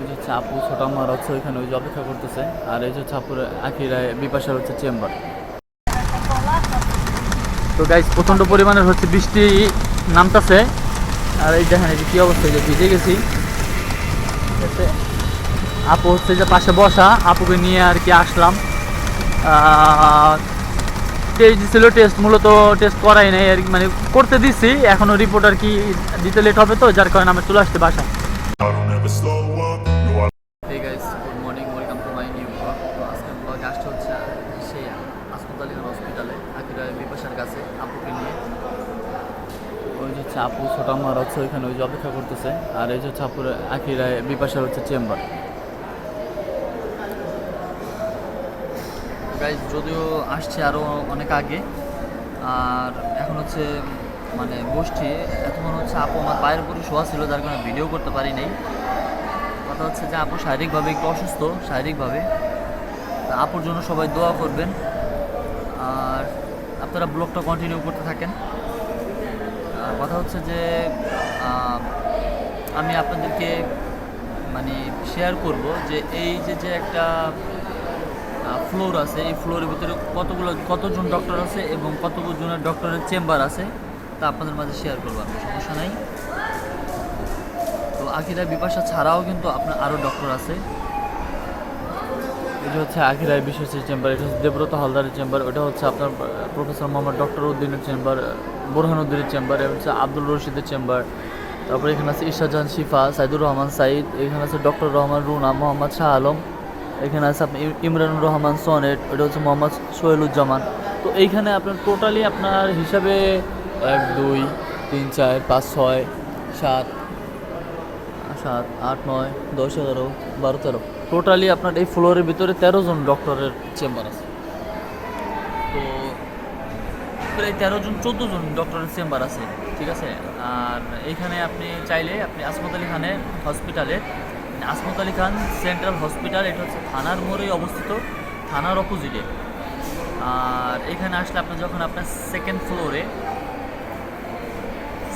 ওই যে হচ্ছে আপু ছোট আমার হচ্ছে ওইখানে, ওই যে অপেক্ষা করতেছে। আর এই যে হচ্ছে আপুর আখিরায় বিপাশার হচ্ছে চেম্বার। তো গাইজ প্রচণ্ড পরিমাণের হচ্ছে বৃষ্টি নামতাছে। আর এই দেখেন, এই কী অবস্থা যে ভিজে গেছি। আপু হচ্ছে যে পাশে বসা, আপুকে নিয়ে আর কি আসলাম। টেস্ট দিছিল টেস্ট মূলত টেস্ট করাই নাই, আর মানে করতে দিছি। এখনও রিপোর্ট আর কি দিতে লেট হবে তো, যার কারণে আমি চলে আসতে বাসায় I don't ever slow up. No, I hey guys good morning welcome to my new vlog তো আজকের ব্লগে আসতে হচ্ছে সেই হাসপাতাল হসপিটালে আকিরা বিপাশার কাছে আপুকে নিয়ে ওই যে হচ্ছে আপু ছোট আমার হচ্ছে ওইখানে ওই যে অপেক্ষা করতেছে। আর এই যে হচ্ছে আপুর আকিরায় বিপাশার হচ্ছে চেম্বার। যদিও আসছে আরও অনেক আগে, আর এখন হচ্ছে মানে বসছি, এতক্ষণ হচ্ছে আপু আমার পায়ের উপরে শোয়া ছিল, যার কারণে ভিডিও করতে পারি নাই। কথা হচ্ছে যে আপু শারীরিকভাবে একটু অসুস্থ, শারীরিকভাবে। তা আপুর জন্য সবাই দোয়া করবেন। আর আপনারা ব্লগটা কন্টিনিউ করতে থাকেন। কথা হচ্ছে যে আমি আপনাদেরকে মানে শেয়ার করব যে এই যে যে একটা ফ্লোর আছে, এই ফ্লোরের ভিতরে কতগুলো, কতজন ডক্টর আছে এবং কতজনের ডক্টরের চেম্বার আছে, তা আপনাদের মাঝে শেয়ার করব আমি, সমস্যা নাই। তো আখিরা বিপাশা ছাড়াও কিন্তু আপনার আরও ডক্টর আছে। এটা হচ্ছে আখিরায় বিশ্বাসের চেম্বার এটা হচ্ছে দেবব্রত হালদারের চেম্বার ওটা হচ্ছে আপনার প্রফেসর মোহাম্মদ ডক্টর উদ্দিনের চেম্বার বোরহান উদ্দিনের চেম্বার এটা হচ্ছে আব্দুল রশিদের চেম্বার। তারপরে এখানে আছে ইশাজান শিফা, সাইদুর রহমান সাইদ এখানে আছে ডক্টর রহমান, রুনা, মোহাম্মদ শাহ আলম, এখানে আছে আপনি ইম- ইমরানুর রহমান সনেট ওটা হচ্ছে মোহাম্মদ সোহেলুজ্জামান। তো এইখানে আপনার টোটালি আপনার হিসাবে এক, দুই, তিন, চার, পাঁচ, ছয়, সাত সাত, আট, নয়, দশ, এগারো, বারো, তেরো। টোটালি আপনার এই ফ্লোরের ভিতরে তেরো জন ডক্টরের চেম্বার আছে তো প্রায় তেরো জন, চোদ্দ জন ডক্টরের চেম্বার আছে, ঠিক আছে? আর এইখানে আপনি চাইলে আপনি আসমত আলী খানের হসপিটালে আসমত আলী খান সেন্ট্রাল হসপিটাল এটা হচ্ছে থানার মোড়েই অবস্থিত, থানার অপোজিটে আর এখানে আসলে আপনি যখন আপনার সেকেন্ড ফ্লোরে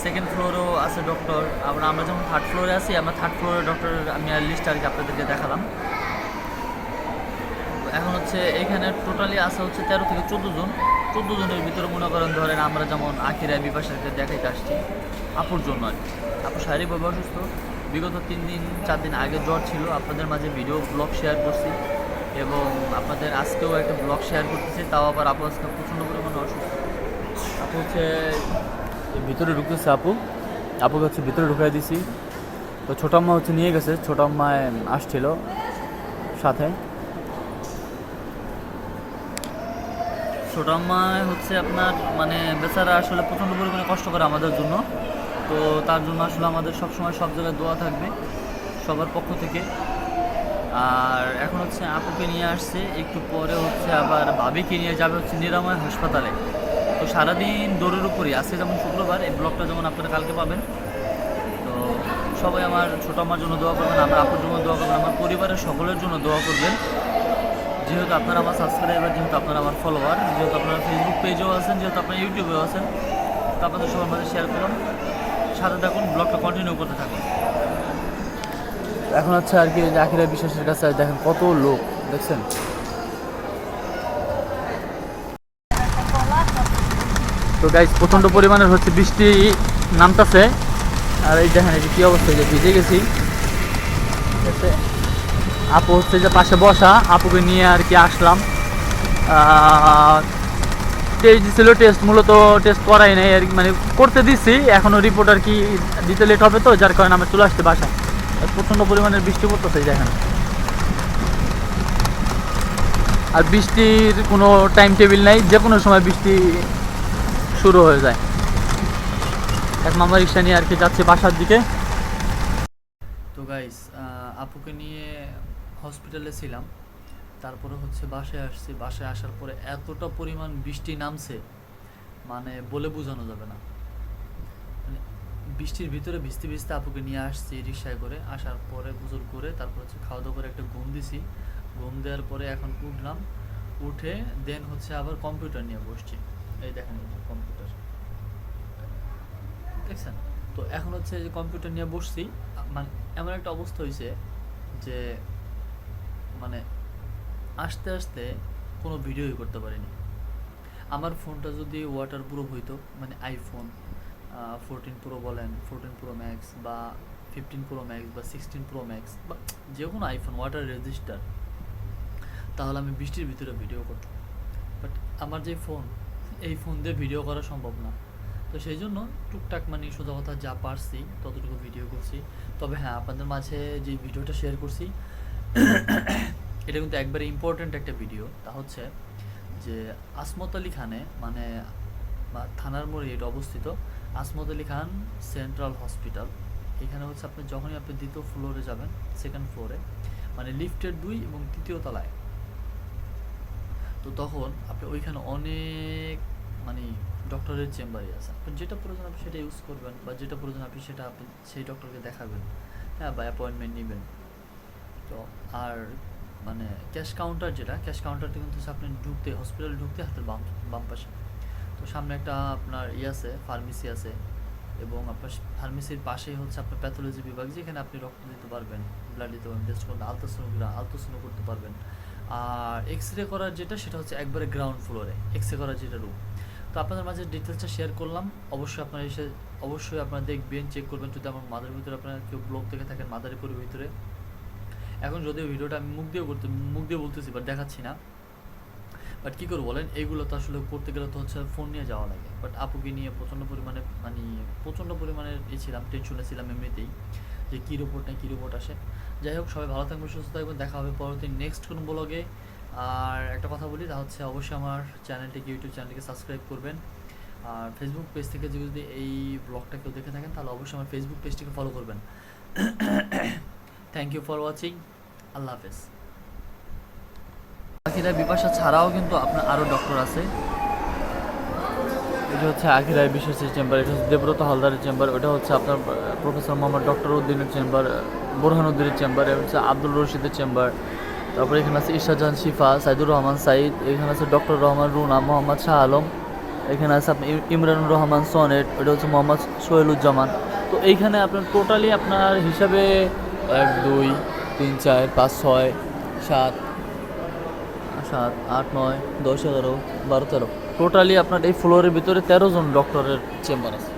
সেকেন্ড ফ্লোরেও আছে ডক্টর আবার আমরা যখন থার্ড ফ্লোরে আছি, আমরা থার্ড ফ্লোরে ডক্টর আমি লিস্ট আর কি আপনাদেরকে দেখালাম। এখন হচ্ছে এখানে টোটালি আসা হচ্ছে তেরো থেকে চোদ্দ জন। চোদ্দ জনের ভিতরে মনে করেন ধরেন আমরা যেমন আখিরা বিপাশাকে দেখাইতে আসছি, আপুর জন্য আর কি। আপু শারীরিকভাবে অসুস্থ, বিগত তিন দিন, চার দিন আগে জ্বর ছিল, আপনাদের মাঝে ভিডিও ব্লগ শেয়ার করছি এবং আপনাদের আজকেও একটা ব্লগ শেয়ার করতেছি, তাও আবার আপু আজকে প্রচণ্ড পরিমাণে অসুস্থ। আপু হচ্ছে ভিতরে ঢুকতেছে আপু। আপুকে হচ্ছে ভিতরে ঢুকাই দিছি। তো ছোট আম্মা হচ্ছে নিয়ে গেছে, ছোট আম্মায় আসছিল সাথে। ছোট আম্মায় হচ্ছে আপনার মানে বেচারা আসলে প্রচণ্ড পরিমাণে কষ্ট করে আমাদের জন্য। তো তার জন্য আসলে আমাদের সবসময় সব জায়গায় দোয়া থাকবে, সবার পক্ষ থেকে। আর এখন হচ্ছে আপুকে নিয়ে আসছে, একটু পরে হচ্ছে আবার ভাবিকে নিয়ে যাবে হচ্ছে নিরাময় হাসপাতালে। তো সারাদিন দৌড়ের উপরই, আজকে যেমন শুক্রবার, এই ব্লগটা যেমন আপনারা কালকে পাবেন। তো সবাই আমার ছোটো আমার জন্য দোয়া করবেন, আমার আপুর জন্য দোয়া করবেন, আমার পরিবারের সকলের জন্য দোয়া করবেন। যেহেতু আপনারা আমার সাবস্ক্রাইবার যেহেতু আপনারা আমার ফলোয়ার যেহেতু আপনারা ফেসবুক পেজেও আছেন, যেহেতু আপনারা ইউটিউবেও আছেন, তো আপনাদের সবার মাঝে শেয়ার করুন সাথে থাকুন ব্লগটা কন্টিনিউ করতে থাকুন। এখন হচ্ছে আর কি জাকিরা বিশ্বাসের কাছে দেখেন কত লোক, দেখছেন? তো গাইজ প্রচণ্ড পরিমাণের হচ্ছে বৃষ্টি নামতাছে। আর এই দেখেন কী অবস্থা ভিজে গেছি। এতে আপু হচ্ছে যে পাশে বসা, আপুকে নিয়ে আর কি আসলাম। টেস্ট দিছিল টেস্ট মূলত টেস্ট করাই নাই, আর মানে করতে দিছি, এখনও রিপোর্ট আর কি দিতে লেট হবে তো, যার কারণে আমি চলে আসতে আর প্রচণ্ড পরিমাণের বৃষ্টি পড়তেছে এই আর বৃষ্টির কোনো টাইম টেবিল নাই যে কোনো সময় বৃষ্টি শুরু হয়ে যায়। এক মামা রিক্সা নিয়ে আর কি যাচ্ছে বাসার দিকে। তো গাইস আপুকে নিয়ে হসপিটালে ছিলাম। তারপরে হচ্ছে বাসায় আসছি। বাসায় আসার পরে এতটা পরিমাণ বৃষ্টি নামছে মানে বলে বোঝানো যাবে না। মানে বৃষ্টির ভিতরে ভিজতে ভিজতে আপুকে নিয়ে আসছি রিক্সায় করে। আসার পরে গুজল করে তারপর হচ্ছে খাওয়া দাওয়া করে একটা ঘুম দিছি। ঘুম দেওয়ার পরে এখন উঠলাম। উঠে দেন হচ্ছে আবার কম্পিউটার নিয়ে বসছি। এই দেখেন কম্পিউটার দেখছেন? তো এখন হচ্ছে যে কম্পিউটার নিয়ে বসছি মানে এমন একটা অবস্থা হয়েছে যে মানে আস্তে আস্তে কোনো ভিডিওই করতে পারিনি। আমার ফোনটা যদি ওয়াটার প্রুফ হইতো মানে আইফোন ফোরটিন প্রো বলেন ফোরটিন প্রো ম্যাক্স বা ফিফটিন প্রো ম্যাক্স বা সিক্সটিন প্রো ম্যাক্স বা যে কোনো আইফোন ওয়াটার রেজিস্টার তাহলে আমি বৃষ্টির ভিতরে ভিডিও করতাম। বাট আমার যে ফোন এই ফোন দিয়ে ভিডিও করা সম্ভব না। তো সেই জন্য টুকটাক মানে সোজা কথা যা পারছি, ততটুকু ভিডিও করছি। তবে হ্যাঁ আপনাদের মাঝে যে ভিডিওটা শেয়ার করছি এটা কিন্তু একবারে ইম্পর্ট্যান্ট একটা ভিডিও তা হচ্ছে যে আসমত আলী খানে মানে থানার মোড়ে এটা অবস্থিত, আসমত আলী খান সেন্ট্রাল হসপিটাল এখানে হচ্ছে আপনি যখনই আপনি দ্বিতীয় ফ্লোরে যাবেন সেকেন্ড ফ্লোরে মানে লিফটের দুই এবং তৃতীয় তলায়, তো তখন আপনি ওইখানে অনেক মানে ডক্টরের চেম্বারই আছে আপনি যেটা প্রয়োজন আপনি সেটা ইউজ করবেন, বা যেটা প্রয়োজন আপনি সেটা আপনি সেই ডক্টরকে দেখাবেন হ্যাঁ বা অ্যাপয়েন্টমেন্ট নেবেন। তো আর মানে ক্যাশ কাউন্টার যেটা ক্যাশ কাউন্টারটি কিন্তু আপনি ঢুকতে হসপিটাল ঢুকতে হাতের বাম বাম পাশে। তো সামনে একটা আপনার ইয়ে আছে ফার্মেসি আছে এবং আপনার ফার্মেসির পাশেই হচ্ছে আপনার প্যাথোলজি বিভাগ, যেখানে আপনি রক্ত দিতে পারবেন ব্লাড দিতে পারবেন টেস্ট করতে আলট্রাসোনোগ্রা, আলট্রাসোনো করতে পারবেন। আর এক্স রে করার যেটা, সেটা হচ্ছে একবারে গ্রাউন্ড ফ্লোরে এক্স রে করার যেটা রুম তো আপনাদের মাঝে ডিটেলসটা শেয়ার করলাম, অবশ্যই আপনারা এসে, অবশ্যই আপনারা দেখবেন চেক করবেন, যদি আমার মাদার ভিতরে আপনারা কেউ ব্লগ থেকে থাকেন মাদারীপুরের ভিতরে। এখন যদিও ভিডিওটা আমি মুখ দিয়ে করতে মুখ দিয়ে বলতেছি বাট দেখাচ্ছি না। বাট কী করব বলেন? এইগুলো তো আসলে করতে গেলে তো হচ্ছে ফোন নিয়ে যাওয়া লাগে। বাট আপুকে নিয়ে প্রচণ্ড পরিমাণে মানে প্রচণ্ড পরিমাণে এ ছিলাম টেনশনে ছিলাম এমনিতেই, যে কী রিপোর্ট নেই কী রিপোর্ট আসে। যাই হোক, সবাই ভালো থাকবেন, সুস্থ থাকবেন। দেখা হবে পরবর্তী নেক্সট কোনো ব্লগে আর একটা কথা বলি, তা হচ্ছে অবশ্যই আমার চ্যানেলটিকে ইউটিউব চ্যানেলটিকে সাবস্ক্রাইব করবেন। আর ফেসবুক পেজ থেকে যদি এই ব্লগটা কেউ দেখে থাকেন, তাহলে অবশ্যই আমার ফেসবুক পেজটিকে ফলো করবেন। থ্যাংক ইউ ফর ওয়াচিং আল্লাহ হাফেজ। আখিরা বিপাশা ছাড়াও কিন্তু আপনার আরও ডক্টর আছে। এটা হচ্ছে আখিরায় বিশ্বাসের চেম্বার, এটা হচ্ছে দেবব্রত হালদারের চেম্বার, ওটা হচ্ছে আপনার প্রফেসর মোহাম্মদ ডক্টর উদ্দিনের চেম্বার বোরহান উদ্দিনের চেম্বার এটা হচ্ছে আব্দুল রশিদের চেম্বার, তারপরে এখানে আছে ইশাজাহান শিফা, সাইদুর রহমান, সাইদ, এখানে আছে ডক্টর রহমান রুনা, মোহাম্মদ শাহ আলম, এখানে আছে আপনি ইম- ইমরানুর রহমান সনেট এটা হচ্ছে মোহাম্মদ সোহেলুজ্জামান। তো এইখানে আপনার টোটালি আপনার হিসাবে এক, দুই তিন, চার, পাঁচ, ছয়, সাত সাত, আট, নয়, দশ, এগারো, বারো, তেরো। টোটালি আপনার এই ফ্লোরের ভিতরে তেরো জন ডক্টরের চেম্বার আছে।